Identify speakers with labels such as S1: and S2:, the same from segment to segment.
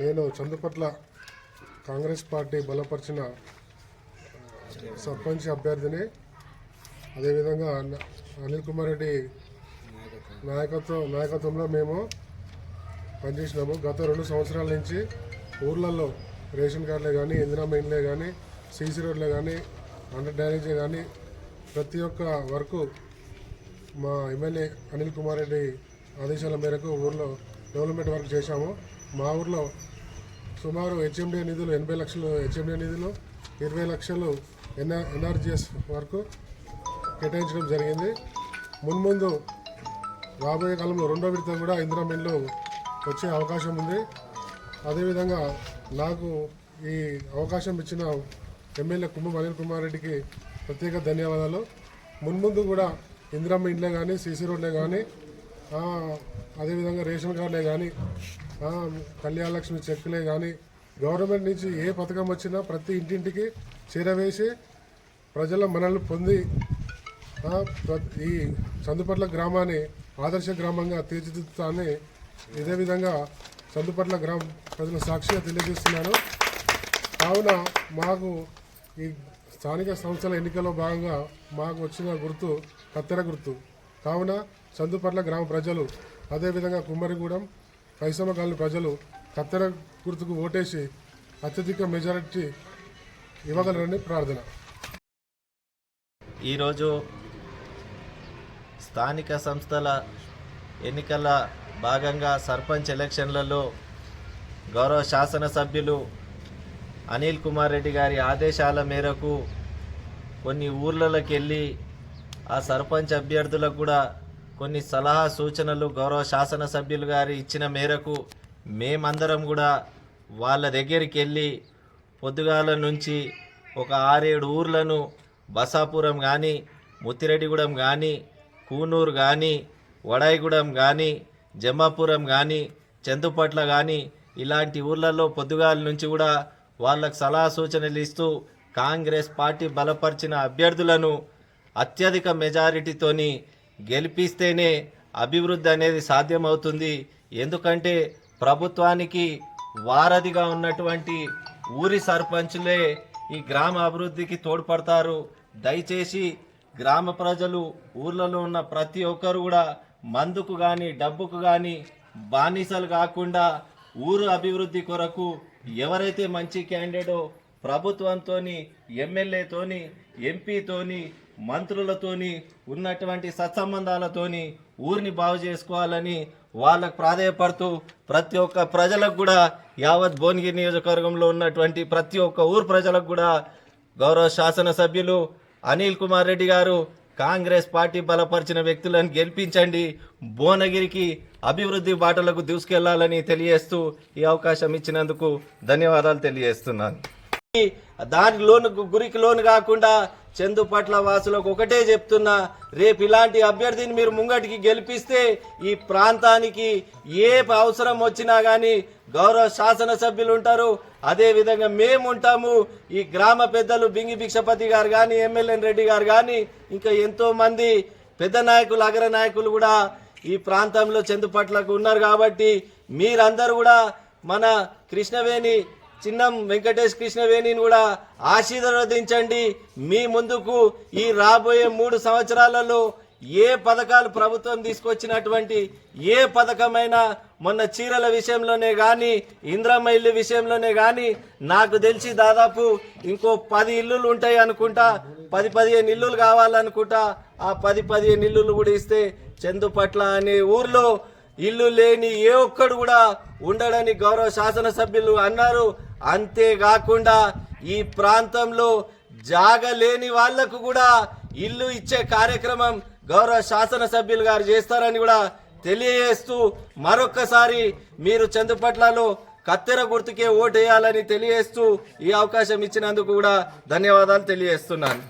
S1: నేను చందుపట్ల కాంగ్రెస్ పార్టీ బలపరిచిన సర్పంచ్ అభ్యర్థిని. అదేవిధంగా అనిల్ కుమార్ రెడ్డి నాయకత్వం నాయకత్వంలో మేము పనిచేసినాము. గత రెండు సంవత్సరాల నుంచి ఊర్లలో రేషన్ కార్డులే కానీ ఇందిరా మెయిన్లే కానీ సీసీ రోడ్లే కానీ అండర్ డ్యానేజే కానీ ప్రతి ఒక్క వరకు మా ఎమ్మెల్యే అనిల్ కుమార్ రెడ్డి ఆదేశాల మేరకు ఊర్లో డెవలప్మెంట్ వర్క్ చేశాము. మా ఊర్లో సుమారు హెచ్ఎండి నిధులు ఎనభై లక్షలు హెచ్ఎండి నిధులు ఇరవై లక్షలు ఎన్ఆర్ ఎన్ఆర్జిఎస్ వరకు కేటాయించడం జరిగింది. మున్ముందు రాబోయే కాలంలో రెండో విడత కూడా ఇందిరా మిల్లు వచ్చే అవకాశం ఉంది. అదేవిధంగా నాకు ఈ అవకాశం ఇచ్చిన ఎమ్మెల్యే కుంభం అనిల్ కుమార్ రెడ్డికి ప్రత్యేక ధన్యవాదాలు. మున్ముందు కూడా ఇందిరమ్మ ఇండ్లే కానీ సీసీ రోడ్లే కానీ అదేవిధంగా రేషన్ కార్డులే కానీ కళ్యాణలక్ష్మి చెక్కులే కానీ గవర్నమెంట్ నుంచి ఏ పథకం వచ్చినా ప్రతి ఇంటింటికి చేరవేసి ప్రజల మనల్ని పొంది ఈ చందుపట్ల గ్రామాన్ని ఆదర్శ గ్రామంగా తీర్చిదిద్దుతాన్ని ఇదే విధంగా చందుపట్ల గ్రామ ప్రజల సాక్షిగా తెలియజేస్తున్నాను. కావున మాకు ఈ స్థానిక సంస్థల ఎన్నికల్లో భాగంగా మాకు వచ్చిన గుర్తు కత్తెర గుర్తు. కావున చందుపట్ల గ్రామ ప్రజలు అదేవిధంగా కుమ్మరిగూడెం క్రైస్తవ కాలనీ ప్రజలు కత్తెర గుర్తుకు ఓటేసి అత్యధిక మెజారిటీ ఇవ్వగలరని ప్రార్థన.
S2: ఈరోజు స్థానిక సంస్థల ఎన్నికల భాగంగా సర్పంచ్ ఎలక్షన్లలో గౌరవ శాసనసభ్యులు అనిల్ కుమార్ రెడ్డి గారి ఆదేశాల మేరకు కొన్ని ఊర్లలోకి వెళ్ళి ఆ సర్పంచ్ అభ్యర్థులకు కూడా కొన్ని సలహా సూచనలు గౌరవ శాసనసభ్యులు గారి ఇచ్చిన మేరకు మేమందరం కూడా వాళ్ళ దగ్గరికి వెళ్ళి పొద్దుగాల నుంచి ఒక ఆరేడు ఊర్లను బసాపురం కానీ ముత్తిరెడ్డిగూడెం కానీ కూనూరు కానీ వడాయిగూడెం కానీ జమ్మాపురం కానీ చందుపట్ల కానీ ఇలాంటి ఊర్లలో పొద్దుగాల నుంచి కూడా వాళ్ళకు సలహా సూచనలు ఇస్తూ కాంగ్రెస్ పార్టీ బలపరిచిన అభ్యర్థులను అత్యధిక మెజారిటీతోని గెలిపిస్తేనే అభివృద్ధి అనేది సాధ్యమవుతుంది. ఎందుకంటే ప్రభుత్వానికి వారధిగా ఉన్నటువంటి ఊరి సర్పంచులే ఈ గ్రామ అభివృద్ధికి తోడ్పడతారు. దయచేసి గ్రామ ప్రజలు ఊర్లలో ఉన్న ప్రతి ఒక్కరు కూడా మందుకు కానీ డబ్బుకు కానీ బానిసలు కాకుండా ఊరు అభివృద్ధి కొరకు ఎవరైతే మంచి క్యాండిడేటో ప్రభుత్వంతోని ఎమ్మెల్యేతోని ఎంపీతోని మంత్రులతోని ఉన్నటువంటి సత్సంబంధాలతోని ఊరిని బాగు చేసుకోవాలని వాళ్ళకు ప్రాధాయపడుతూ ప్రతి ఒక్క ప్రజలకు కూడా యావత్ భువనగిరి నియోజకవర్గంలో ఉన్నటువంటి ప్రతి ఒక్క ఊరు ప్రజలకు కూడా గౌరవ శాసనసభ్యులు అనిల్ కుమార్ రెడ్డి గారు కాంగ్రెస్ పార్టీ బలపరిచిన వ్యక్తులను గెలిపించండి. భువనగిరికి అభివృద్ధి బాటలకు దూసుకెళ్ళాలని తెలియజేస్తూ ఈ అవకాశం ఇచ్చినందుకు ధన్యవాదాలు తెలియజేస్తున్నాను. దాని లోను గురికి లోను కాకుండా చందుపట్ల వాసులకు ఒకటే చెప్తున్నా రేపు ఇలాంటి అభ్యర్థిని మీరు ముంగటికి గెలిపిస్తే ఈ ప్రాంతానికి ఏ అవసరం వచ్చినా కానీ గౌరవ శాసనసభ్యులు ఉంటారు. అదేవిధంగా మేము ఉంటాము. ఈ గ్రామ పెద్దలు బింగి భిక్షపతి గారు కానీ ఎమ్మెల్యే రెడ్డి గారు కానీ ఇంకా ఎంతోమంది పెద్ద నాయకులు అగ్ర నాయకులు కూడా ఈ ప్రాంతంలో చందుపట్లకు ఉన్నారు కాబట్టి మీరందరూ కూడా మన కృష్ణవేణి చిన్నం వెంకటేష్ కృష్ణవేణిని కూడా ఆశీర్వదించండి. మీ ముందుకు ఈ రాబోయే మూడు సంవత్సరాలలో ఏ పథకాలు ప్రభుత్వం తీసుకొచ్చినటువంటి ఏ పథకమైనా మొన్న చీరల విషయంలోనే కానీ ఇంద్రమ్మ ఇల్లు విషయంలోనే కానీ నాకు తెలిసి దాదాపు ఇంకో పది ఇల్లులు ఉంటాయి అనుకుంటా. పది పదిహేను ఇల్లులు కావాలనుకుంటా. ఆ పది పదిహేను ఇల్లులు కూడా ఇస్తే చందుపట్ల అనే ఊర్లో ఇల్లు లేని ఏ ఒక్కడు కూడా ఉండడని గౌరవ శాసనసభ్యులు అన్నారు. అంతేకాకుండా ఈ ప్రాంతంలో జాగ లేని వాళ్ళకు కూడా ఇల్లు ఇచ్చే కార్యక్రమం గౌరవ శాసనసభ్యులు గారు చేస్తారని కూడా తెలియజేస్తూ మరొక్కసారి మీరు చందుపట్లలో కత్తెర గుర్తుకే ఓటేయాలని తెలియజేస్తూ ఈ అవకాశం ఇచ్చినందుకు కూడా ధన్యవాదాలు తెలియజేస్తున్నాను.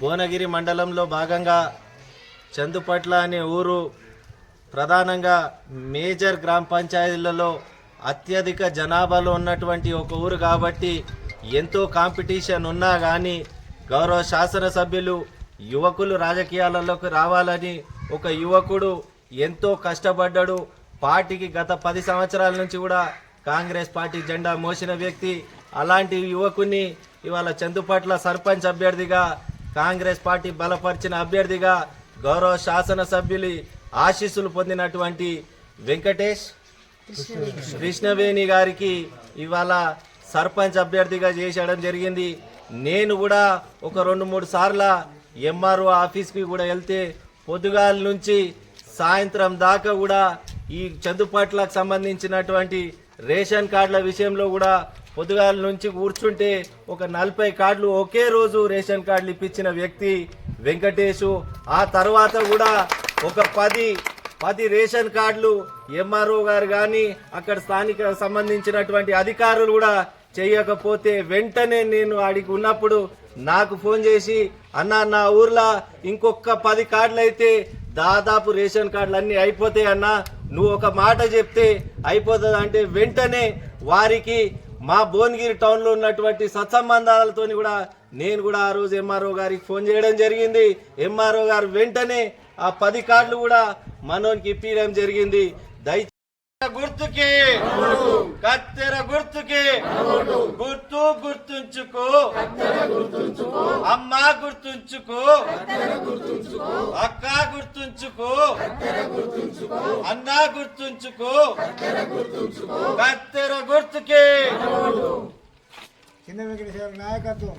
S2: భువనగిరి మండలంలో భాగంగా చందుపట్ల అనే ఊరు ప్రధానంగా మేజర్ గ్రామ పంచాయతీలలో అత్యధిక జనాభాలో ఉన్నటువంటి ఒక ఊరు కాబట్టి ఎంతో కాంపిటీషన్ ఉన్నా కానీ గౌరవ శాసనసభ్యులు యువకులు రాజకీయాలలోకి రావాలని ఒక యువకుడు ఎంతో కష్టపడ్డాడు. పార్టీకి గత పది సంవత్సరాల నుంచి కూడా కాంగ్రెస్ పార్టీ జెండా మోసిన వ్యక్తి. అలాంటి యువకుని ఇవాళ చందుపట్ల సర్పంచ్ అభ్యర్థిగా కాంగ్రెస్ పార్టీ బలపరిచిన అభ్యర్థిగా గౌరవ శాసనసభ్యులు ఆశీస్సులు పొందినటువంటి వెంకటేష్ కృష్ణవేణి. గారికి ఇవాళ సర్పంచ్ అభ్యర్థిగా చేసేయడం జరిగింది. నేను కూడా ఒక రెండు మూడు సార్ల ఎంఆర్ఓ ఆఫీస్కి కూడా వెళ్తే పొద్దుగాల నుంచి సాయంత్రం దాకా కూడా ఈ చదువుపట్లకు సంబంధించినటువంటి రేషన్ కార్డుల విషయంలో కూడా పొద్దుగాల నుంచి కూర్చుంటే ఒక నలభై కార్డులు ఒకే రోజు రేషన్ కార్డులు ఇప్పించిన వ్యక్తి వెంకటేషు. ఆ తర్వాత కూడా ఒక పది పది రేషన్ కార్డులు ఎంఆర్ఓ గారు కానీ అక్కడ స్థానిక సంబంధించినటువంటి అధికారులు కూడా చేయకపోతే వెంటనే నేను ఆడికి ఉన్నప్పుడు నాకు ఫోన్ చేసి అన్న నా ఊర్లో ఇంకొక పది కార్డులు అయితే దాదాపు రేషన్ కార్డులు అన్నీ అయిపోతాయి అన్న నువ్వు ఒక మాట చెప్తే అయిపోతుంది అంటే వెంటనే వారికి మా భువనగిరి టౌన్లో ఉన్నటువంటి సత్సంబంధాలతోని కూడా నేను కూడా ఆ రోజు ఎంఆర్ఓ గారికి ఫోన్ చేయడం జరిగింది. ఎంఆర్ఓ గారు వెంటనే ఆ పది కార్డులు కూడా మనోనికి ఇప్పించడం జరిగింది. దయచేసి గుర్తుకి కత్తెర గుర్తుకి గుర్తు గుర్తుంచుకో. అమ్మ గుర్తుంచుకో. అక్క గుర్తుంచుకో. అన్న గుర్తుంచుకో. కత్తెర గుర్తుకి.
S3: చిన్న వెంకటేశ్వర నాయకత్వం.